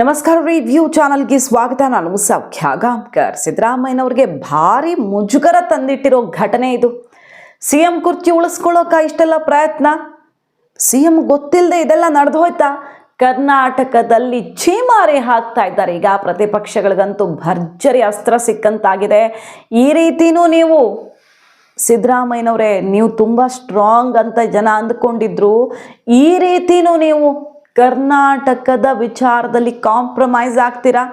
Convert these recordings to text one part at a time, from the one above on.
ನಮಸ್ಕಾರ ರಿವ್ಯೂ ಚಾನಲ್ಗೆ ಸ್ವಾಗತ. ನಾನು ಸೌಖ್ಯ ಗಾಂವ್ಕರ್ ಸಿದ್ದರಾಮಯ್ಯನವ್ರಿಗೆ ಭಾರಿ ಮುಜುಗರ ತಂದಿಟ್ಟಿರೋ ಘಟನೆ ಇದು. ಸಿ ಎಂ ಕುರ್ಚಿ ಉಳಿಸ್ಕೊಳ್ಳೋಕ ಇಷ್ಟೆಲ್ಲ ಪ್ರಯತ್ನ? ಸಿ ಎಂ ಗೊತ್ತಿಲ್ಲದೆ ಇದೆಲ್ಲ ನಡೆದು ಹೋಯ್ತಾ ಕರ್ನಾಟಕದಲ್ಲಿ ಛೀಮಾರಿ ಹಾಕ್ತಾ ಇದ್ದಾರೆ. ಈಗ ಪ್ರತಿಪಕ್ಷಗಳಿಗಂತೂ ಭರ್ಜರಿ ಅಸ್ತ್ರ ಸಿಕ್ಕಂತಾಗಿದೆ. ಈ ರೀತಿನೂ ನೀವು, ಸಿದ್ದರಾಮಯ್ಯನವರೇ, ನೀವು ತುಂಬ ಸ್ಟ್ರಾಂಗ್ ಅಂತ ಜನ ಅಂದ್ಕೊಂಡಿದ್ರು. ಈ ರೀತಿನೂ ನೀವು ಕರ್ನಾಟಕದ ವಿಚಾರದಲ್ಲಿ ಕಾಂಪ್ರಮೈಸ್ ಆಗ್ತೀರಾ?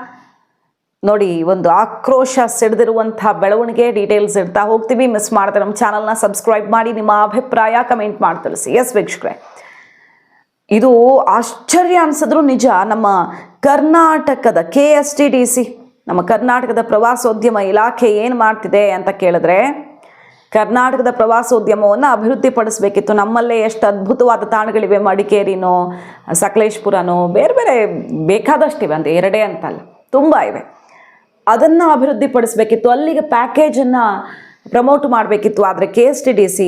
ನೋಡಿ, ಒಂದು ಆಕ್ರೋಶ ಸಿಡಿದಿರುವಂತಹ ಬೆಳವಣಿಗೆ ಡೀಟೇಲ್ಸ್ ಇಡ್ತಾ ಹೋಗ್ತೀವಿ. ಮಿಸ್ ಮಾಡ್ತಾರೆ ನಮ್ಮ ಚಾನಲ್ನ ಸಬ್ಸ್ಕ್ರೈಬ್ ಮಾಡಿ, ನಿಮ್ಮ ಅಭಿಪ್ರಾಯ ಕಮೆಂಟ್ ಮಾಡಿ ತಿಳಿಸಿ. ಎಸ್ ವೀಕ್ಷಕರೇ. ಇದು ಆಶ್ಚರ್ಯ ಅನ್ಸಿದ್ರು ನಿಜ. ನಮ್ಮ ಕರ್ನಾಟಕದ K S T D C ನಮ್ಮ ಕರ್ನಾಟಕದ ಪ್ರವಾಸೋದ್ಯಮ ಇಲಾಖೆ ಏನು ಮಾಡ್ತಿದೆ ಅಂತ ಕೇಳಿದ್ರೆ ಕರ್ನಾಟಕದ ಪ್ರವಾಸೋದ್ಯಮವನ್ನು ಅಭಿವೃದ್ಧಿಪಡಿಸಬೇಕಿತ್ತು. ನಮ್ಮಲ್ಲೇ ಎಷ್ಟು ಅದ್ಭುತವಾದ ತಾಣಗಳಿವೆ, ಮಡಿಕೇರಿನೋ, ಸಕಲೇಶ್ಪುರನೋ, ಬೇರೆ ಬೇರೆ ಬೇಕಾದಷ್ಟಿವೆ, ಅಂದರೆ ಎರಡೇ ಅಂತಲ್ಲ, ತುಂಬ ಇವೆ. ಅದನ್ನು ಅಭಿವೃದ್ಧಿಪಡಿಸಬೇಕಿತ್ತು. ಅಲ್ಲಿಗೆ ಪ್ಯಾಕೇಜನ್ನು ಪ್ರಮೋಟ್ ಮಾಡಬೇಕಿತ್ತು. ಆದರೆ K S T D C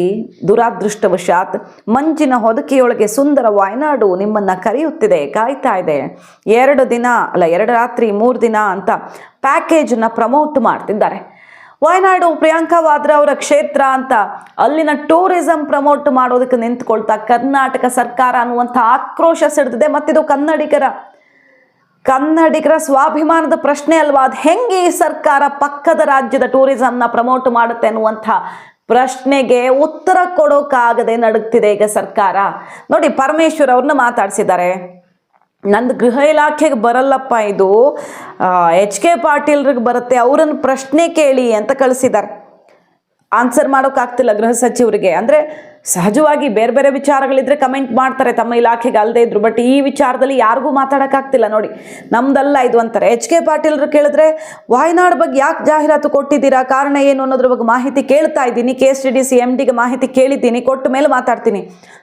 ದುರಾದೃಷ್ಟವಶಾತ್ ಮಂಜಿನ ಹೊದಕೆಯೊಳಗೆ ಸುಂದರ ವಾಯ್ನಾಡು ನಿಮ್ಮನ್ನು ಕರೆಯುತ್ತಿದೆ, ಕಾಯ್ತಾ ಇದೆ. ಎರಡು ದಿನ, ಅಲ್ಲ, ಎರಡು ರಾತ್ರಿ, ಮೂರು ದಿನ ಅಂತ ಪ್ಯಾಕೇಜನ್ನು ಪ್ರಮೋಟ್ ಮಾಡ್ತಿದ್ದಾರೆ. ವಾಯ್ನಾಡು ಪ್ರಿಯಾಂಕಾ ವಾದ್ರಾ ಅವರ ಕ್ಷೇತ್ರ ಅಂತ ಅಲ್ಲಿನ ಟೂರಿಸಂ ಪ್ರಮೋಟ್ ಮಾಡೋದಕ್ಕೆ ನಿಂತ್ಕೊಳ್ತಾ ಕರ್ನಾಟಕ ಸರ್ಕಾರ ಅನ್ನುವಂಥ ಆಕ್ರೋಶ ಸಿಡ್ತಿದೆ ಮತ್ತಿದು ಕನ್ನಡಿಗರ ಕನ್ನಡಿಗರ ಸ್ವಾಭಿಮಾನದ ಪ್ರಶ್ನೆ ಅಲ್ವಾ? ಅದು ಹೆಂಗೆ ಈ ಸರ್ಕಾರ ಪಕ್ಕದ ರಾಜ್ಯದ ಟೂರಿಸಂನ ಪ್ರಮೋಟ್ ಮಾಡುತ್ತೆ ಅನ್ನುವಂಥ ಪ್ರಶ್ನೆಗೆ ಉತ್ತರ ಕೊಡೋಕ್ಕಾಗದೆ ನಡುಗ್ತಿದೆ ಈಗ ಸರ್ಕಾರ. ನೋಡಿ, ಪರಮೇಶ್ವರ್ ಅವ್ರನ್ನ ಮಾತಾಡ್ಸಿದ್ದಾರೆ. ನಂದು ಗೃಹ ಇಲಾಖೆಗೆ ಬರಲ್ಲಪ್ಪ ಇದು. ಎಚ್ ಕೆ ಪಾಟೀಲ್ರಿಗೆ ಬರುತ್ತೆ, ಅವರನ್ನು ಪ್ರಶ್ನೆ ಕೇಳಿ ಅಂತ ಕಳಿಸಿದ್ದಾರೆ ಆನ್ಸರ್ ಮಾಡೋಕ್ಕಾಗ್ತಿಲ್ಲ ಗೃಹ ಸಚಿವರಿಗೆ. ಅಂದರೆ ಸಹಜವಾಗಿ ಬೇರೆ ಬೇರೆ ವಿಚಾರಗಳಿದ್ರೆ ಕಮೆಂಟ್ ಮಾಡ್ತಾರೆ, ತಮ್ಮ ಇಲಾಖೆಗೆ ಅಲ್ಲದೆ ಇದ್ರು. ಬಟ್ ಈ ವಿಚಾರದಲ್ಲಿ ಯಾರಿಗೂ ಮಾತಾಡೋಕ್ಕಾಗ್ತಿಲ್ಲ ನೋಡಿ. ನಮ್ದಲ್ಲ ಇದು ಅಂತಾರೆ. ಎಚ್ ಕೆ ಪಾಟೀಲ್ರು ಕೇಳಿದ್ರೆ, ವಾಯ್ನಾಡ್ ಬಗ್ಗೆ ಯಾಕೆ ಜಾಹೀರಾತು ಕೊಟ್ಟಿದ್ದೀರಾ? ಕಾರಣ ಏನು ಅನ್ನೋದ್ರ ಬಗ್ಗೆ ಮಾಹಿತಿ ಕೇಳ್ತಾ ಇದ್ದೀನಿ. K S T D C M ಡಿಗೆ ಮಾಹಿತಿ ಕೇಳಿದ್ದೀನಿ. ಕೊಟ್ಟ ಮೇಲೆ ಮಾತಾಡ್ತೀನಿ.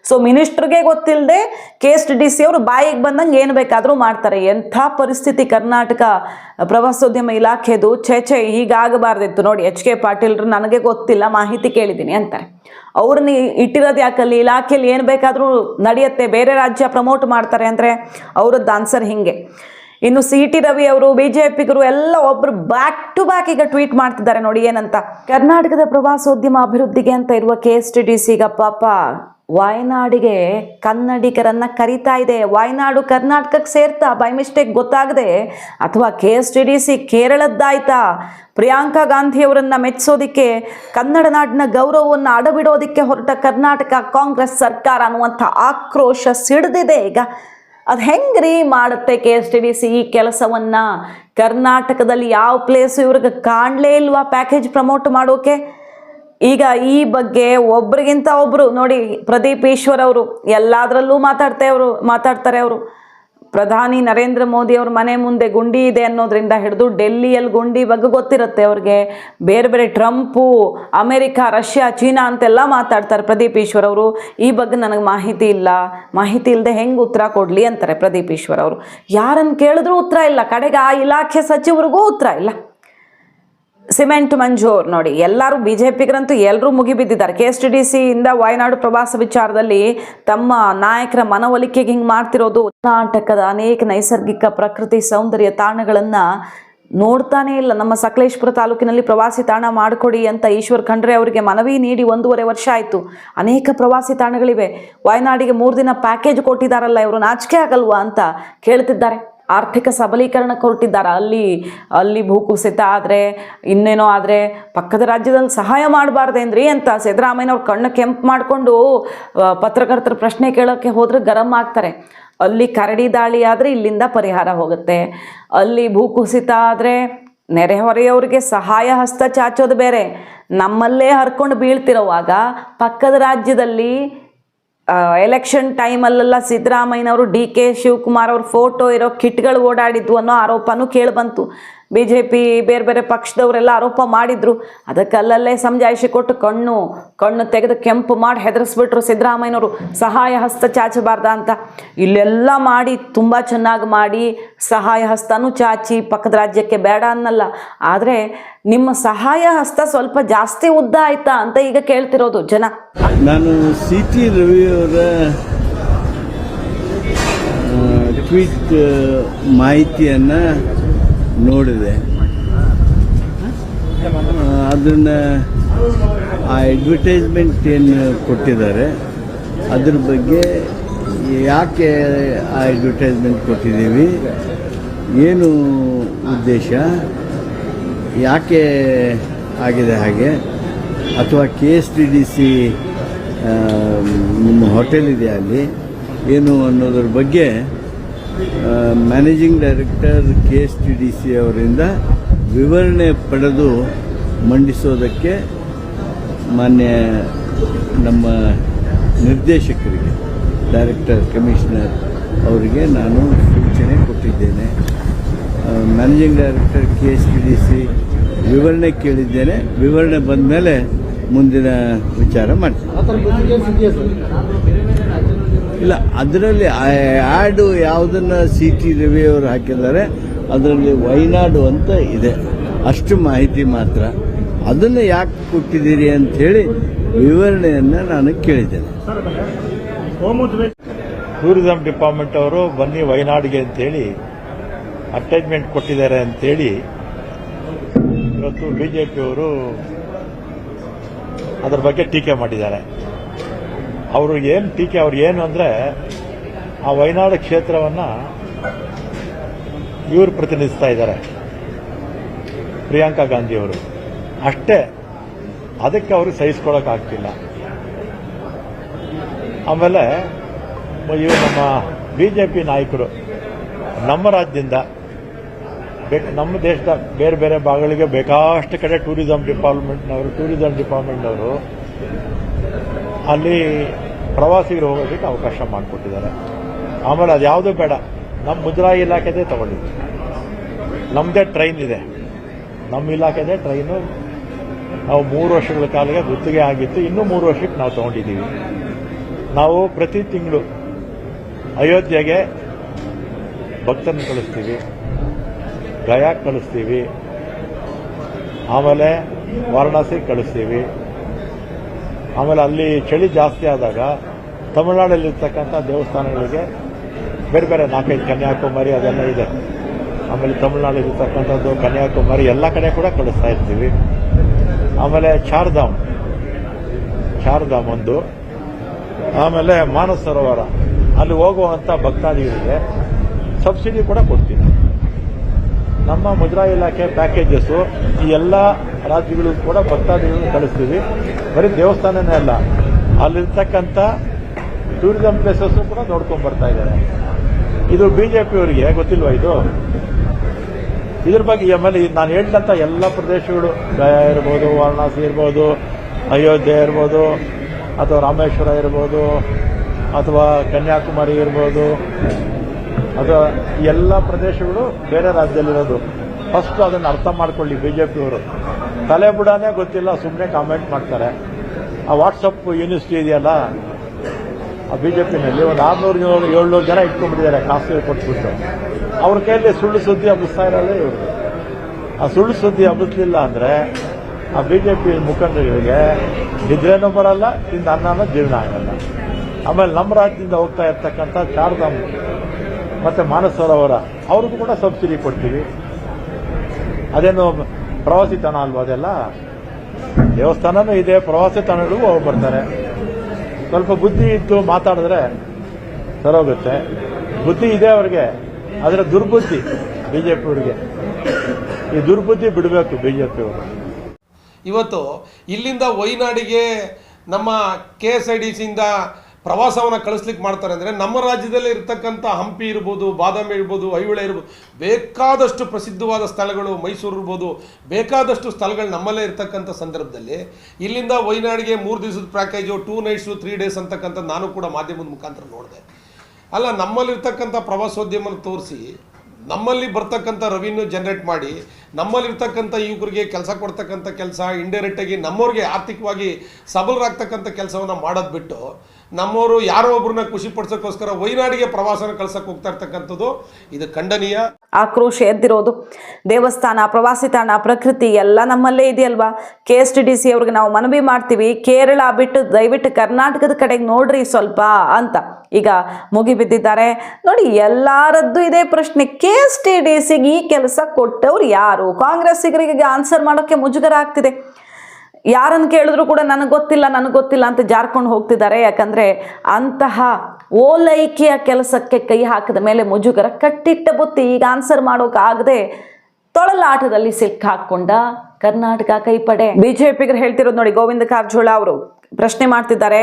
ಸೊ ಮಿನಿಸ್ಟ್ರಿಗೆ ಗೊತ್ತಿಲ್ಲದೆ K S T D C ಅವರು ಬಾಯಿಗೆ ಬಂದಂಗೆ ಏನು ಬೇಕಾದರೂ ಮಾಡ್ತಾರೆ. ಎಂಥ ಪರಿಸ್ಥಿತಿ ಕರ್ನಾಟಕ ಪ್ರವಾಸೋದ್ಯಮ ಇಲಾಖೆದು? ಛೇ ಛೇ, ಹೀಗಾಗಬಾರ್ದಿತ್ತು. ನೋಡಿ ಎಚ್ ಕೆ ಪಾಟೀಲ್ರು ನನಗೆ ಗೊತ್ತಿಲ್ಲ, ಮಾಹಿತಿ ಕೇಳಿದ್ದೀನಿ ಅಂತಾರೆ. ಅವ್ರನ್ನ ಇಟ್ಟಿರೋದು ಯಾಕಲ್ಲಿ? ಇಲಾಖೆಯಲ್ಲಿ ಏನು ಬೇಕಾದರೂ ನಡೆಯುತ್ತೆ. ಬೇರೆ ರಾಜ್ಯ ಪ್ರಮೋಟ್ ಮಾಡ್ತಾರೆ ಅಂದರೆ ಅವರದ್ದು ಆನ್ಸರ್ ಹಿಂಗೆ. ಇನ್ನು ಸಿ ಟಿ ರವಿ ಅವರು ಬಿ ಜೆ ಪಿಗರು ಎಲ್ಲ ಒಬ್ಬರು ಬ್ಯಾಕ್ ಟು ಬ್ಯಾಕ್ ಈಗ ಟ್ವೀಟ್ ಮಾಡ್ತಿದ್ದಾರೆ ನೋಡಿ ಏನಂತ. ಕರ್ನಾಟಕದ ಪ್ರವಾಸೋದ್ಯಮ ಅಭಿವೃದ್ಧಿಗೆ ಅಂತ ಇರುವ ಕೆ ಎಸ್ ಟಿ ಡಿ ಸಿಗ ಪಾಪ. ವಾಯ್ನಾಡಿಗೆ ಕನ್ನಡಿಗರನ್ನ ಕರಿತಾ ಇದೆ. ವಾಯನಾಡು ಕರ್ನಾಟಕಕ್ಕೆ ಸೇರ್ತಾ ಬೈ ಮಿಸ್ಟೇಕ್ ಗೊತ್ತಾಗದೆ ಅಥವಾ K S T D C ಕೇರಳದ್ದಾಯ್ತಾ? Priyanka ಗಾಂಧಿಯವರನ್ನ ಮೆಚ್ಚಿಸೋದಿಕ್ಕೆ ಕನ್ನಡ ನಾಡಿನ ಗೌರವವನ್ನು ಅಡಬಿಡೋದಿಕ್ಕೆ ಹೊರಟ ಕರ್ನಾಟಕ ಕಾಂಗ್ರೆಸ್ ಸರ್ಕಾರ ಅನ್ನುವಂಥ ಆಕ್ರೋಶ ಸಿಡಿದಿದೆ ಈಗ. ಅದು ಹೆಂಗ್ರಿ ಮಾಡುತ್ತೆ K S T D C ಈ ಕೆಲಸವನ್ನು? ಕರ್ನಾಟಕದಲ್ಲಿ ಯಾವ ಪ್ಲೇಸು ಇವ್ರಿಗೆ ಕಾಣಲೇ ಇಲ್ವಾ ಪ್ಯಾಕೇಜ್ ಪ್ರಮೋಟ್ ಮಾಡೋಕೆ? ಈಗ ಈ ಬಗ್ಗೆ ಒಬ್ರಿಗಿಂತ ಒಬ್ರು, ನೋಡಿ ಪ್ರದೀಪ್ ಈಶ್ವರ್ ಅವರು, ಎಲ್ಲಾದ್ರಲ್ಲೂ ಮಾತಾಡ್ತಾ ಅವರು ಮಾತಾಡ್ತಾರೆ ಅವರು. ಪ್ರಧಾನಿ ನರೇಂದ್ರ ಮೋದಿ ಅವ್ರ ಮನೆ ಮುಂದೆ ಗುಂಡಿ ಇದೆ ಅನ್ನೋದ್ರಿಂದ ಹಿಡಿದು ಡೆಲ್ಲಿಯಲ್ಲಿ ಗುಂಡಿ ಬಗ್ಗೆ ಗೊತ್ತಿರುತ್ತೆ ಅವ್ರಿಗೆ. ಬೇರೆ ಬೇರೆ ಟ್ರಂಪು, ಅಮೇರಿಕಾ, ರಷ್ಯಾ, ಚೀನಾ ಅಂತೆಲ್ಲ ಮಾತಾಡ್ತಾರೆ ಪ್ರದೀಪ್ ಈಶ್ವರ್ ಅವರು. ಈ ಬಗ್ಗೆ ನನಗೆ ಮಾಹಿತಿ ಇಲ್ಲ. ಮಾಹಿತಿ ಇಲ್ಲದೆ ಹೆಂಗೆ ಉತ್ತರ ಕೊಡಲಿ ಅಂತಾರೆ ಪ್ರದೀಪ್ ಈಶ್ವರ್ ಅವರು. ಯಾರನ್ನು ಕೇಳಿದ್ರೂ ಉತ್ತರ ಇಲ್ಲ. ಕಡೆಗೆ ಆ ಇಲಾಖೆ ಸಚಿವರಿಗೂ ಉತ್ತರ ಇಲ್ಲ. ಸಿಮೆಂಟ್ ಮಂಜೂರ್ ನೋಡಿ, ಎಲ್ಲರೂ ಬಿ ಜೆ ಪಿಗರಂತೂ ಎಲ್ಲರೂ ಮುಗಿಬಿದ್ದಿದ್ದಾರೆ. ಕೆ ಎಸ್ ಟಿ ಡಿ ಸಿಯಿಂದ ವಾಯನಾಡು ಪ್ರವಾಸ ವಿಚಾರದಲ್ಲಿ ತಮ್ಮ ನಾಯಕರ ಮನವೊಲಿಕೆಗೆ ಹಿಂಗೆ ಮಾಡ್ತಿರೋದು, ಕರ್ನಾಟಕದ ಅನೇಕ ನೈಸರ್ಗಿಕ ಪ್ರಕೃತಿ ಸೌಂದರ್ಯ ತಾಣಗಳನ್ನು ನೋಡ್ತಾನೇ ಇಲ್ಲ. ನಮ್ಮ ಸಕಲೇಶ್ಪುರ ತಾಲೂಕಿನಲ್ಲಿ ಪ್ರವಾಸಿ ತಾಣ ಮಾಡಿಕೊಡಿ ಅಂತ ಈಶ್ವರ್ ಖಂಡ್ರೆ ಅವರಿಗೆ ಮನವಿ ನೀಡಿ ಒಂದೂವರೆ ವರ್ಷ ಆಯಿತು. ಅನೇಕ ಪ್ರವಾಸಿ ತಾಣಗಳಿವೆ. ವಾಯನಾಡಿಗೆ ಮೂರು ದಿನ ಪ್ಯಾಕೇಜ್ ಕೊಟ್ಟಿದ್ದಾರಲ್ಲ ಇವರು, ನಾಚಿಕೆ ಆಗಲ್ವಾ ಅಂತ ಕೇಳ್ತಿದ್ದಾರೆ. ಆರ್ಥಿಕ ಸಬಲೀಕರಣ ಹೊರಟಿದ್ದಾರೆ ಅಲ್ಲಿ ಅಲ್ಲಿ ಭೂಕುಸಿತ ಆದರೆ, ಇನ್ನೇನೋ ಆದರೆ ಪಕ್ಕದ ರಾಜ್ಯದಲ್ಲಿ ಸಹಾಯ ಮಾಡಬಾರ್ದೇನ್ರಿ ಅಂತ ಸಿದ್ದರಾಮಯ್ಯನವ್ರು ಕಣ್ಣು ಕೆಂಪು ಮಾಡಿಕೊಂಡು ಪತ್ರಕರ್ತರ ಪ್ರಶ್ನೆ ಕೇಳೋಕ್ಕೆ ಹೋದರೆ ಗರಂ ಆಗ್ತಾರೆ. ಅಲ್ಲಿ ಕರಡಿ ದಾಳಿ ಆದರೆ ಇಲ್ಲಿಂದ ಪರಿಹಾರ ಹೋಗುತ್ತೆ. ಅಲ್ಲಿ ಭೂಕುಸಿತ ಆದರೆ ನೆರೆಹೊರೆಯವ್ರಿಗೆ ಸಹಾಯ ಹಸ್ತ ಚಾಚೋದು ಬೇರೆ. ನಮ್ಮಲ್ಲೇ ಹರ್ಕೊಂಡು ಬೀಳ್ತಿರೋವಾಗ ಪಕ್ಕದ ರಾಜ್ಯದಲ್ಲಿ ಎಲೆಕ್ಷನ್ ಟೈಮಲ್ಲೆಲ್ಲ ಸಿದ್ದರಾಮಯ್ಯನವರು ಡಿ ಕೆ ಶಿವಕುಮಾರ್ ಅವ್ರ ಫೋಟೋ ಇರೋ ಕಿಟ್ಗಳು ಓಡಾಡಿದ್ವು ಅನ್ನೋ ಆರೋಪನೂ ಕೇಳಿಬಂತು. ಬಿ ಜೆ ಪಿ ಬೇರೆ ಬೇರೆ ಪಕ್ಷದವರೆಲ್ಲ ಆರೋಪ ಮಾಡಿದ್ರು. ಅದಕ್ಕೆ ಅಲ್ಲಲ್ಲೇ ಸಮಜಾಯಿಷಿ ಕೊಟ್ಟು ಕಣ್ಣು ಕಣ್ಣು ತೆಗೆದು ಕೆಂಪು ಮಾಡಿ ಹೆದರಿಸ್ಬಿಟ್ರು ಸಿದ್ದರಾಮಯ್ಯನವರು. ಸಹಾಯ ಹಸ್ತ ಚಾಚಬಾರ್ದ ಅಂತ. ಇಲ್ಲೆಲ್ಲ ಮಾಡಿ, ತುಂಬ ಚೆನ್ನಾಗಿ ಮಾಡಿ, ಸಹಾಯ ಹಸ್ತನೂ ಚಾಚಿ, ಪಕ್ಕದ ರಾಜ್ಯಕ್ಕೆ ಬೇಡ ಅನ್ನಲ್ಲ. ಆದರೆ ನಿಮ್ಮ ಸಹಾಯ ಹಸ್ತ ಸ್ವಲ್ಪ ಜಾಸ್ತಿ ಉದ್ದ ಆಯ್ತಾ ಅಂತ ಈಗ ಕೇಳ್ತಿರೋದು ಜನ. ನಾನು ಸಿ ಟಿ ರವಿಯವರ ಟ್ವೀಟ್, ಮಾಹಿತಿಯನ್ನು ನೋಡಿದೆ. ಅದನ್ನು ಆ ಅಡ್ವರ್ಟೈಸ್ಮೆಂಟ್ ಏನು ಕೊಟ್ಟಿದ್ದಾರೆ, ಅದ್ರ ಬಗ್ಗೆ ಯಾಕೆ ಆ ಅಡ್ವರ್ಟೈಸ್ಮೆಂಟ್ ಕೊಟ್ಟಿದ್ದೀವಿ, ಏನು ಉದ್ದೇಶ, ಯಾಕೆ ಆಗಿದೆ ಹಾಗೆ, ಅಥವಾ K S T D C ನಿಮ್ಮ ಹೋಟೆಲ್ ಇದೆ ಅಲ್ಲಿ, ಏನು ಅನ್ನೋದ್ರ ಬಗ್ಗೆ managing director K S T D C ಅವರಿಂದ ವಿವರಣೆ ಪಡೆದು ಮಂಡಿಸೋದಕ್ಕೆ ಮಾನ್ಯ ನಮ್ಮ ನಿರ್ದೇಶಕರಿಗೆ ಡೈರೆಕ್ಟರ್ ಕಮಿಷನರ್ ಅವರಿಗೆ ನಾನು ಸೂಚನೆ ಕೊಟ್ಟಿದ್ದೇನೆ. Managing director K S T D C ವಿವರಣೆ ಕೇಳಿದ್ದೇನೆ. ವಿವರಣೆ ಬಂದ ಮೇಲೆ ಮುಂದಿನ ವಿಚಾರ ಮಾಡ್ತೀನಿ. ಇಲ್ಲ ಅದರಲ್ಲಿ ಆ್ಯಡು ಯಾವುದನ್ನು ಸಿ ಟಿ ರವಿ ಅವರು ಹಾಕಿದ್ದಾರೆ ಅದರಲ್ಲಿ ವೈನಾಡು ಅಂತ ಇದೆ. ಅಷ್ಟು ಮಾಹಿತಿ ಮಾತ್ರ. ಅದನ್ನು ಯಾಕೆ ಕೊಟ್ಟಿದ್ದೀರಿ ಅಂಥೇಳಿ ವಿವರಣೆಯನ್ನು ನಾನು ಕೇಳಿದ್ದೇನೆ. ಟೂರಿಸಂ ಡಿಪಾರ್ಟ್ಮೆಂಟ್ ಅವರು ಬನ್ನಿ ವಯನಾಡಿಗೆ ಅಂತೇಳಿ ಅಟ್ಯಾಚ್ಮೆಂಟ್ ಕೊಟ್ಟಿದ್ದಾರೆ ಅಂತೇಳಿ ಇವತ್ತು ಬಿಜೆಪಿಯವರು ಅದರ ಬಗ್ಗೆ ಟೀಕೆ ಮಾಡಿದ್ದಾರೆ. ಅವರು ಏನು ಟೀಕೆ, ಅವ್ರು ಏನು ಅಂದರೆ ಆ ವಯನಾಡ ಕ್ಷೇತ್ರವನ್ನು ಇವರು ಪ್ರತಿನಿಧಿಸ್ತಾ ಇದ್ದಾರೆ. ಪ್ರಿಯಾಂಕಾ ಗಾಂಧಿ ಅವರು ಅಷ್ಟೇ, ಅದಕ್ಕೆ ಅವರು ಸಹಿಸ್ಕೊಳ್ಳೋಕ್ಕಾಗ್ತಿಲ್ಲ ಆಮೇಲೆ, ಇವರು ನಮ್ಮ ಬಿ ನಾಯಕರು, ನಮ್ಮ ರಾಜ್ಯದಿಂದ ನಮ್ಮ ದೇಶದ ಬೇರೆ ಬೇರೆ ಭಾಗಗಳಿಗೆ ಬೇಕಾಷ್ಟು ಕಡೆ ಟೂರಿಸಂ ಡಿಪಾರ್ಟ್ಮೆಂಟ್ನವರು ಟೂರಿಸಂ ಡಿಪಾರ್ಟ್ಮೆಂಟ್ನವರು ಅಲ್ಲಿ ಪ್ರವಾಸಿಗರು ಹೋಗೋದಕ್ಕೆ ಅವಕಾಶ ಮಾಡಿಕೊಟ್ಟಿದ್ದಾರೆ. ಆಮೇಲೆ ಅದು ಯಾವುದೂ ಬೇಡ. ನಮ್ಮ ಮುಜರಾಯಿ ಇಲಾಖೆದೇ ತಗೊಂಡಿದ್ದು. ನಮ್ಮದೇ ಟ್ರೈನ್ ಇದೆ. ನಮ್ಮ ಇಲಾಖೆದೇ ಟ್ರೈನು. ನಾವು ಮೂರು ವರ್ಷಗಳ ಕಾಲಿಗೆ ಗುತ್ತಿಗೆ ಆಗಿತ್ತು. ಇನ್ನೂ ಮೂರು ವರ್ಷಕ್ಕೆ ನಾವು ತಗೊಂಡಿದ್ದೀವಿ. ನಾವು ಪ್ರತಿ ತಿಂಗಳು ಅಯೋಧ್ಯೆಗೆ ಭಕ್ತರನ್ನು ಕಳಿಸ್ತೀವಿ. ಗಯಾಕ್ ಕಳಿಸ್ತೀವಿ. ಆಮೇಲೆ ವಾರಣಾಸಿಗೆ ಕಳಿಸ್ತೀವಿ. ಆಮೇಲೆ ಅಲ್ಲಿ ಚಳಿ ಜಾಸ್ತಿ ಆದಾಗ ತಮಿಳುನಾಡಲ್ಲಿರ್ತಕ್ಕಂಥ ದೇವಸ್ಥಾನಗಳಿಗೆ ಬೇರೆ ಬೇರೆ ನಾಲ್ಕೈದು ಕನ್ಯಾಕುಮಾರಿ ಅದೆಲ್ಲ ಇದೆ. ಆಮೇಲೆ ತಮಿಳುನಾಡಲ್ಲಿರ್ತಕ್ಕಂಥದ್ದು ಕನ್ಯಾಕುಮಾರಿ ಎಲ್ಲ ಕಡೆ ಕೂಡ ಕಳಿಸ್ತಾ ಇರ್ತೀವಿ. ಆಮೇಲೆ ಚಾರ್ಧಾಮ್. ಚಾರ್ಧಾಮ್ ಒಂದು. ಆಮೇಲೆ ಮಾನಸ ಸರೋವರ. ಅಲ್ಲಿ ಹೋಗುವಂಥ ಭಕ್ತಾದಿಗಳಿಗೆ ಸಬ್ಸಿಡಿ ಕೂಡ ಕೊಡ್ತೀವಿ. ನಮ್ಮ ಮುಜರಾಯಿ ಇಲಾಖೆ ಪ್ಯಾಕೇಜಸ್ಸು ಈ ಎಲ್ಲ ರಾಜ್ಯಗಳಿಗೂ ಕೂಡ ಭಕ್ತಾದಿಗಳನ್ನು ಕಳಿಸ್ತೀವಿ. ಬರೀ ದೇವಸ್ಥಾನನೇ ಅಲ್ಲ, ಅಲ್ಲಿರ್ತಕ್ಕಂಥ ಟೂರಿಸಂ ಪ್ಲೇಸಸ್ಸು ಕೂಡ ನೋಡ್ಕೊಂಡು ಬರ್ತಾ ಇದ್ದಾರೆ. ಇದು ಬಿಜೆಪಿಯವರಿಗೆ ಗೊತ್ತಿಲ್ವಾ ಇದು? ಇದ್ರ ಬಗ್ಗೆ ಆಮೇಲೆ ನಾನು ಹೇಳಿದಂಥ ಎಲ್ಲ ಪ್ರದೇಶಗಳು, ಗಯಾ ಇರ್ಬೋದು, ವಾರಣಾಸಿ ಇರ್ಬೋದು, ಅಯೋಧ್ಯೆ ಇರ್ಬೋದು, ಅಥವಾ ರಾಮೇಶ್ವರ ಇರ್ಬೋದು, ಅಥವಾ ಕನ್ಯಾಕುಮಾರಿ ಇರ್ಬೋದು ಈ ಎಲ್ಲ ಪ್ರದೇಶಗಳು ಬೇರೆ ರಾಜ್ಯದಲ್ಲಿರೋದು. ಫಸ್ಟ್ ಅದನ್ನು ಅರ್ಥ ಮಾಡ್ಕೊಳ್ಳಿ ಬಿಜೆಪಿಯವರು. ತಲೆ ಬುಡಾನೇ ಗೊತ್ತಿಲ್ಲ ಸುಮ್ಮನೆ ಕಾಮೆಂಟ್ ಮಾಡ್ತಾರೆ. ಆ ವಾಟ್ಸಪ್ ಯೂನಿವರ್ಸಿಟಿ ಇದೆಯಲ್ಲ? ಆ ಬಿಜೆಪಿನಲ್ಲಿ ಒಂದು ಆರ್ನೂರು ಏಳು ಏಳ್ನೂರು ಜನ ಇಟ್ಕೊಂಡ್ಬಿಟ್ಟಿದ್ದಾರೆ, ಕಾಸು ಕೊಟ್ಬಿಟ್ಟು. ಅವ್ರ ಕೈಯಲ್ಲಿ ಸುಳ್ಳು ಸುದ್ದಿ ಹಬ್ಬಿಸ್ತಾ ಇರೋಲ್ಲ ಇವರು. ಆ ಸುಳ್ಳು ಸುದ್ದಿ ಹಬ್ಬಿಸ್ಲಿಲ್ಲ ಅಂದ್ರೆ ಆ ಬಿಜೆಪಿ ಮುಖಂಡರಿಗೆ ನಿದ್ರೇನೂ ಬರಲ್ಲ ತಿಂದ ಅನ್ನನೂ ಜೀರ್ಣ ಆಗಲ್ಲ. ಆಮೇಲೆ ನಮ್ಮ ರಾಜ್ಯದಿಂದ ಹೋಗ್ತಾ ಇರ್ತಕ್ಕಂಥ ಚಾರ್ಧಾಮ್ ಮತ್ತೆ ಮಾನಸ ಸರೋವರ ಅವ್ರಿಗೂ ಕೂಡ ಸಬ್ಸಿಡಿ ಕೊಡ್ತೀವಿ. ಅದೇನು ಪ್ರವಾಸಿ ತಾಣ ಅಲ್ವಾ ಅದೆಲ್ಲ? ದೇವಸ್ಥಾನನೂ ಇದೆ, ಪ್ರವಾಸಿ ತಾಣಗಳಿಗೂ ಅವ್ರು ಬರ್ತಾರೆ. ಸ್ವಲ್ಪ ಬುದ್ಧಿ ಇದ್ದು ಮಾತಾಡಿದ್ರೆ ಸರೋಗುತ್ತೆ. ಬುದ್ಧಿ ಇದೆ ಅವ್ರಿಗೆ, ಆದರೆ ದುರ್ಬುದ್ಧಿ ಬಿಜೆಪಿ ಅವರಿಗೆ. ಈ ದುರ್ಬುದ್ಧಿ ಬಿಡಬೇಕು ಬಿಜೆಪಿ ಅವರು. ಇವತ್ತು ಇಲ್ಲಿಂದ ವೈನಾಡಿಗೆ ನಮ್ಮ ಕೆ ಎಸ್ ಐ ಡಿ ಸಿಯಿಂದ ಪ್ರವಾಸವನ್ನು ಕಳಿಸ್ಲಿಕ್ಕೆ ಮಾಡ್ತಾರೆ ಅಂದರೆ ನಮ್ಮ ರಾಜ್ಯದಲ್ಲಿ ಇರತಕ್ಕಂಥ ಹಂಪಿ ಇರ್ಬೋದು, ಬಾದಾಮಿ ಇರ್ಬೋದು, ಐಹೊಳೆ ಇರ್ಬೋದು, ಬೇಕಾದಷ್ಟು ಪ್ರಸಿದ್ಧವಾದ ಸ್ಥಳಗಳು ಮೈಸೂರು ಇರ್ಬೋದು, ಬೇಕಾದಷ್ಟು ಸ್ಥಳಗಳು ನಮ್ಮಲ್ಲೇ ಇರ್ತಕ್ಕಂಥ ಸಂದರ್ಭದಲ್ಲಿ ಇಲ್ಲಿಂದ ವೈನಾಡಿಗೆ ಮೂರು ದಿವಸದ package two nights three days ಅಂತಕ್ಕಂಥ ನಾನು ಕೂಡ ಮಾಧ್ಯಮದ ಮುಖಾಂತರ ನೋಡಿದೆ. ಅಲ್ಲ ನಮ್ಮಲ್ಲಿರ್ತಕ್ಕಂಥ ಪ್ರವಾಸೋದ್ಯಮನ ತೋರಿಸಿ, ನಮ್ಮಲ್ಲಿ ಬರ್ತಕ್ಕಂಥ ರೆವಿನ್ಯೂ ಜನರೇಟ್ ಮಾಡಿ ನಮ್ಮಲ್ಲಿರ್ತಕ್ಕಂಥ ಯುವಕರಿಗೆ ಕೆಲಸ ಕೊಡ್ತಕ್ಕಂಥ ಕೆಲಸ ಇಂಡೈರೆಕ್ಟಾಗಿ ನಮ್ಮವ್ರಿಗೆ ಆರ್ಥಿಕವಾಗಿ ಸಬಲರಾಗ್ತಕ್ಕಂಥ ಕೆಲಸವನ್ನು ಮಾಡೋದು ಬಿಟ್ಟು ನಮ್ಮವರು ಯಾರೋ ಒಬ್ಬರನ್ನ ಖುಷಿ ಪಡಿಸೋಕ್ಕೋಸ್ಕರ ವೈನಾಡಿಗೆ ಪ್ರವಾಸ ಕಳ್ಸಕ್ಕೆ ಹೋಗ್ತಾ ಇರ್ತಕ್ಕಂಥದ್ದು, ಇದು ಖಂಡನೀಯ. ಆಕ್ರೋಶ ಎದ್ದಿರೋದು. ದೇವಸ್ಥಾನ, ಪ್ರವಾಸಿ ತಾಣ, ಪ್ರಕೃತಿ ಎಲ್ಲ ನಮ್ಮಲ್ಲೇ ಇದೆಯಲ್ವಾ? K S T D C ಅವ್ರಿಗೆ ನಾವು ಮನವಿ ಮಾಡ್ತೀವಿ, ಕೇರಳ ಬಿಟ್ಟು ದಯವಿಟ್ಟು ಕರ್ನಾಟಕದ ಕಡೆಗೆ ನೋಡ್ರಿ ಸ್ವಲ್ಪ ಅಂತ. ಈಗ ಮುಗಿಬಿದ್ದಿದ್ದಾರೆ. ನೋಡಿ, ಎಲ್ಲರದ್ದು ಇದೇ ಪ್ರಶ್ನೆ. ಕೆ ಎಸ್ ಟಿ ಡಿ ಸಿಗೆ ಈ ಕೆಲಸ ಕೊಟ್ಟವ್ರು ಯಾರು? ಕಾಂಗ್ರೆಸ್ಸಿಗರಿಗೆ ಆನ್ಸರ್ ಮಾಡೋಕ್ಕೆ ಮುಜುಗರ ಆಗ್ತಿದೆ. ಯಾರನ್ನು ಕೇಳಿದ್ರು ಕೂಡ ನನಗೆ ಗೊತ್ತಿಲ್ಲ ನನಗೆ ಗೊತ್ತಿಲ್ಲ ಅಂತ ಜಾರ್ಕೊಂಡು ಹೋಗ್ತಿದ್ದಾರೆ. ಯಾಕಂದರೆ ಅಂತಹ ಓಲೈಕೆಯ ಕೆಲಸಕ್ಕೆ ಕೈ ಹಾಕಿದ ಮೇಲೆ ಮುಜುಗರ ಕಟ್ಟಿಟ್ಟ ಬುತ್ತಿ ಈಗ ಆನ್ಸರ್ ಮಾಡೋಕ್ಕಾಗದೆ ತೊಳಲಾಟದಲ್ಲಿ ಸಿಕ್ಕಾಕೊಂಡ ಕರ್ನಾಟಕ ಕೈಪಡೆ. ಬಿಜೆಪಿಗರು ಹೇಳ್ತಿರೋದು ನೋಡಿ ಗೋವಿಂದ ಕಾರಜೋಳ ಅವರು ಪ್ರಶ್ನೆ ಮಾಡ್ತಿದ್ದಾರೆ.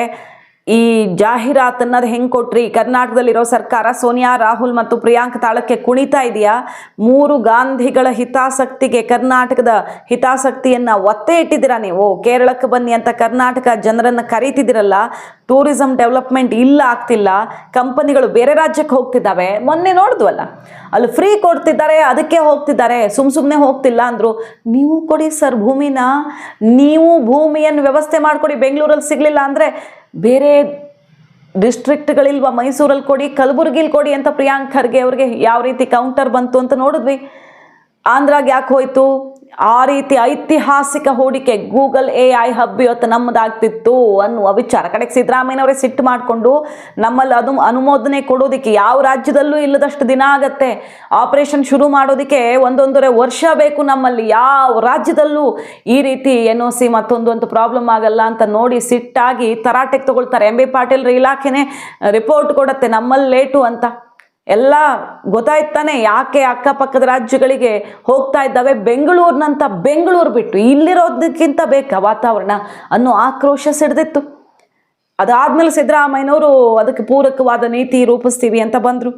ಈ ಜಾಹೀರಾತನ್ನ ಹೆಂಗ್ ಕೊಟ್ರಿ? ಕರ್ನಾಟಕದಲ್ಲಿರೋ ಸರ್ಕಾರ ಸೋನಿಯಾ, ರಾಹುಲ್ ಮತ್ತು ಪ್ರಿಯಾಂಕ್ ತಾಳಕ್ಕೆ ಕುಣಿತಾ ಇದೆಯಾ? ಮೂರು ಗಾಂಧಿಗಳ ಹಿತಾಸಕ್ತಿಗೆ ಕರ್ನಾಟಕದ ಹಿತಾಸಕ್ತಿಯನ್ನ ಒತ್ತೆ ಇಟ್ಟಿದ್ದೀರಾ ನೀವು? ಕೇರಳಕ್ಕೆ ಬನ್ನಿ ಅಂತ ಕರ್ನಾಟಕ ಜನರನ್ನ ಕರೀತಿದ್ದೀರಲ್ಲ, ಟೂರಿಸಂ ಡೆವಲಪ್ಮೆಂಟ್ ಇಲ್ಲ ಆಗ್ತಿಲ್ಲ, ಕಂಪನಿಗಳು ಬೇರೆ ರಾಜ್ಯಕ್ಕೆ ಹೋಗ್ತಿದ್ದಾವೆ. ಮೊನ್ನೆ ನೋಡಿದ್ವಲ್ಲ, ಅಲ್ಲಿ ಫ್ರೀ ಕೊಡ್ತಿದ್ದಾರೆ, ಅದಕ್ಕೆ ಹೋಗ್ತಿದ್ದಾರೆ, ಸುಮ್ ಸುಮ್ಮನೆ ಹೋಗ್ತಿಲ್ಲ ಅಂದ್ರು. ನೀವು ಕೊಡಿ ಸರ್ ಭೂಮಿನ, ನೀವು ಭೂಮಿಯನ್ನು ವ್ಯವಸ್ಥೆ ಮಾಡಿಕೊಡಿ, ಬೆಂಗಳೂರಲ್ಲಿ ಸಿಗ್ಲಿಲ್ಲ ಅಂದ್ರೆ ಬೇರೆ ಡಿಸ್ಟ್ರಿಕ್ಟ್ಗಳಿಲ್ವಾ ಮೈಸೂರಲ್ಲಿ ಕೊಡಿ, ಕಲಬುರಗಿಲಿ ಕೊಡಿ ಅಂತ ಪ್ರಿಯಾಂಕ್ ಖರ್ಗೆ ಅವ್ರಿಗೆ ಯಾವ ರೀತಿ ಕೌಂಟರ್ ಬಂತು ಅಂತ ನೋಡಿದ್ವಿ. ಆಂಧ್ರಾಗೆ ಯಾಕೆ ಹೋಯ್ತು? ಆ ರೀತಿ ಐತಿಹಾಸಿಕ ಹೂಡಿಕೆ ಗೂಗಲ್ ಎ ಐ ಹಬ್ ಇವತ್ತು ನಮ್ಮದಾಗ್ತಿತ್ತು ಅನ್ನುವ ವಿಚಾರ. ಕಡೆಗೆ ಸಿದ್ದರಾಮಯ್ಯನವರೇ ಸಿಟ್ಟು ಮಾಡಿಕೊಂಡು ನಮ್ಮಲ್ಲಿ ಅದು ಅನುಮೋದನೆ ಕೊಡೋದಕ್ಕೆ ಯಾವ ರಾಜ್ಯದಲ್ಲೂ ಇಲ್ಲದಷ್ಟು ದಿನ ಆಗತ್ತೆ. ಆಪರೇಷನ್ ಶುರು ಮಾಡೋದಕ್ಕೆ ಒಂದೊಂದರೆ ವರ್ಷ ಬೇಕು ನಮ್ಮಲ್ಲಿ. ಯಾವ ರಾಜ್ಯದಲ್ಲೂ ಈ ರೀತಿ ಎನ್ ಒ ಸಿ ಮತ್ತೊಂದು ಪ್ರಾಬ್ಲಮ್ ಆಗಲ್ಲ ಅಂತ ನೋಡಿ ಸಿಟ್ಟಾಗಿ ತರಾಟೆಗೆ ತಗೊಳ್ತಾರೆ. ಎಂ ಬಿ ಪಾಟೀಲ್ ಇಲಾಖೆನೇ ರಿಪೋರ್ಟ್ ಕೊಡುತ್ತೆ ನಮ್ಮಲ್ಲಿ ಲೇಟು ಅಂತ. ಎಲ್ಲ ಗೊತ್ತಾಯ್ತಾನೆ ಯಾಕೆ ಅಕ್ಕಪಕ್ಕದ ರಾಜ್ಯಗಳಿಗೆ ಹೋಗ್ತಾ ಇದ್ದಾವೆ? ಬೆಂಗಳೂರಿನಂತ ಬೆಂಗಳೂರು ಬಿಟ್ಟು ಇಲ್ಲಿರೋದಕ್ಕಿಂತ ಬೇಕಾ ವಾತಾವರಣ ಅನ್ನೋ ಆಕ್ರೋಶ ಸಿಡ್ದಿತ್ತು. ಅದಾದ್ಮೇಲೆ ಸಿದ್ದರಾಮಯ್ಯನವರು ಅದಕ್ಕೆ ಪೂರಕವಾದ ನೀತಿ ರೂಪಿಸ್ತೀವಿ ಅಂತ ಬಂದರು.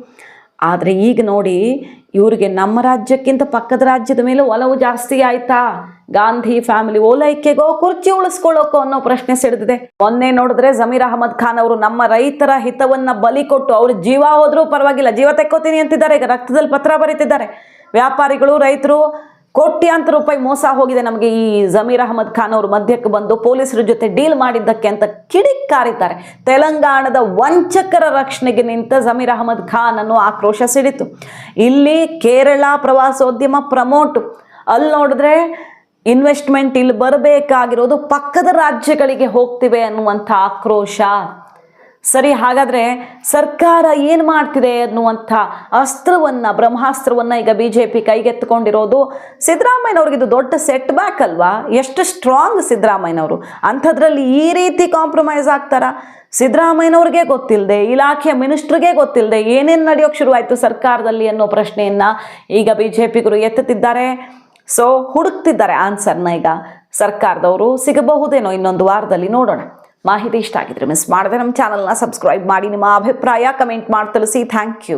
ಆದರೆ ಈಗ ನೋಡಿ, ಇವರಿಗೆ ನಮ್ಮ ರಾಜ್ಯಕ್ಕಿಂತ ಪಕ್ಕದ ರಾಜ್ಯದ ಮೇಲೆ ಒಲವು ಜಾಸ್ತಿ ಆಯ್ತಾ? ಗಾಂಧಿ ಫ್ಯಾಮಿಲಿ ಓಲೈಕೆಗೋ, ಕುರ್ಚಿ ಉಳಿಸ್ಕೊಳ್ಳೋಕೋ ಅನ್ನೋ ಪ್ರಶ್ನೆ ಸಿಡಿದಿದೆ. ಮೊನ್ನೆ ನೋಡಿದ್ರೆ ಜಮೀರ್ ಅಹಮದ್ ಖಾನ್ ಅವರು ನಮ್ಮ ರೈತರ ಹಿತವನ್ನ ಬಲಿ ಕೊಟ್ಟು ಅವ್ರ ಜೀವ ಹೋದ್ರೂ ಪರವಾಗಿಲ್ಲ, ಜೀವ ತೆಕ್ಕೋತೀನಿ ಅಂತಿದ್ದಾರೆ ಈಗ ರಕ್ತದಲ್ಲಿ ಪತ್ರ ಬರೀತಿದ್ದಾರೆ. ವ್ಯಾಪಾರಿಗಳು, ರೈತರು, ಕೋಟ್ಯಾಂತರ ರೂಪಾಯಿ ಮೋಸ ಹೋಗಿದೆ ನಮಗೆ ಈ ಜಮೀರ್ ಅಹಮದ್ ಖಾನ್ ಅವರು ಮಧ್ಯಕ್ಕೆ ಬಂದು ಪೊಲೀಸರ ಜೊತೆ ಡೀಲ್ ಮಾಡಿದ್ದಕ್ಕೆ ಅಂತ ಕಿಡಿಕಾರಿದ್ದಾರೆ. ತೆಲಂಗಾಣದ ವಂಚಕರ ರಕ್ಷಣೆಗೆ ನಿಂತ ಜಮೀರ್ ಅಹಮದ್ ಖಾನ್ ಅನ್ನೋ ಆಕ್ರೋಶ ಸಿಡಿತು. ಇಲ್ಲಿ ಕೇರಳ ಪ್ರವಾಸೋದ್ಯಮ ಪ್ರಮೋಟ್. ಅಲ್ಲಿ ನೋಡಿದ್ರೆ ಇನ್ವೆಸ್ಟ್ಮೆಂಟ್ ಇಲ್ಲಿ ಬರಬೇಕಾಗಿರೋದು ಪಕ್ಕದ ರಾಜ್ಯಗಳಿಗೆ ಹೋಗ್ತಿವೆ ಅನ್ನುವಂಥ ಆಕ್ರೋಶ. ಸರಿ, ಹಾಗಾದರೆ ಸರ್ಕಾರ ಏನು ಮಾಡ್ತಿದೆ ಅನ್ನುವಂಥ ಅಸ್ತ್ರವನ್ನು, ಬ್ರಹ್ಮಾಸ್ತ್ರವನ್ನು ಈಗ ಬಿ ಜೆ ಪಿ ಕೈಗೆತ್ತಿಕೊಂಡಿರೋದು. ಸಿದ್ದರಾಮಯ್ಯನವ್ರಿಗೆ ಇದು ದೊಡ್ಡ ಸೆಟ್ ಬ್ಯಾಕ್ ಅಲ್ವಾ? ಎಷ್ಟು ಸ್ಟ್ರಾಂಗ್ ಸಿದ್ದರಾಮಯ್ಯನವರು. ಅಂಥದ್ರಲ್ಲಿ ಈ ರೀತಿ ಕಾಂಪ್ರಮೈಸ್ ಆಗ್ತಾರಾ? ಸಿದ್ದರಾಮಯ್ಯನವ್ರಿಗೆ ಗೊತ್ತಿಲ್ಲದೆ ಇಲಾಖೆಯ ಮಿನಿಸ್ಟ್ರಿಗೆ ಗೊತ್ತಿಲ್ಲದೆ ಏನೇನು ನಡೆಯೋಕೆ ಶುರುವಾಯಿತು ಸರ್ಕಾರದಲ್ಲಿ ಅನ್ನೋ ಪ್ರಶ್ನೆಯನ್ನು ಈಗ ಬಿ ಜೆ ಪಿಗರು ಎತ್ತುತ್ತಿದ್ದಾರೆ. ಸೊ ಹುಡುಕ್ತಿದ್ದಾರೆ ಆನ್ಸರ್ನ ಈಗ ಸರ್ಕಾರದವರು. ಸಿಗಬಹುದೇನೋ ಇನ್ನೊಂದು ವಾರದಲ್ಲಿ ನೋಡೋಣ. ಮಾಹಿತಿ ಇಷ್ಟ ಆಗಿದ್ರೆ ಮಿಸ್ ಮಾಡದೆ ನಮ್ಮ ಚಾನಲ್ನ ಸಬ್ಸ್ಕ್ರೈಬ್ ಮಾಡಿ, ನಿಮ್ಮ ಅಭಿಪ್ರಾಯ ಕಮೆಂಟ್ ಮಾಡಿ ತಿಳಿಸಿ. Thank you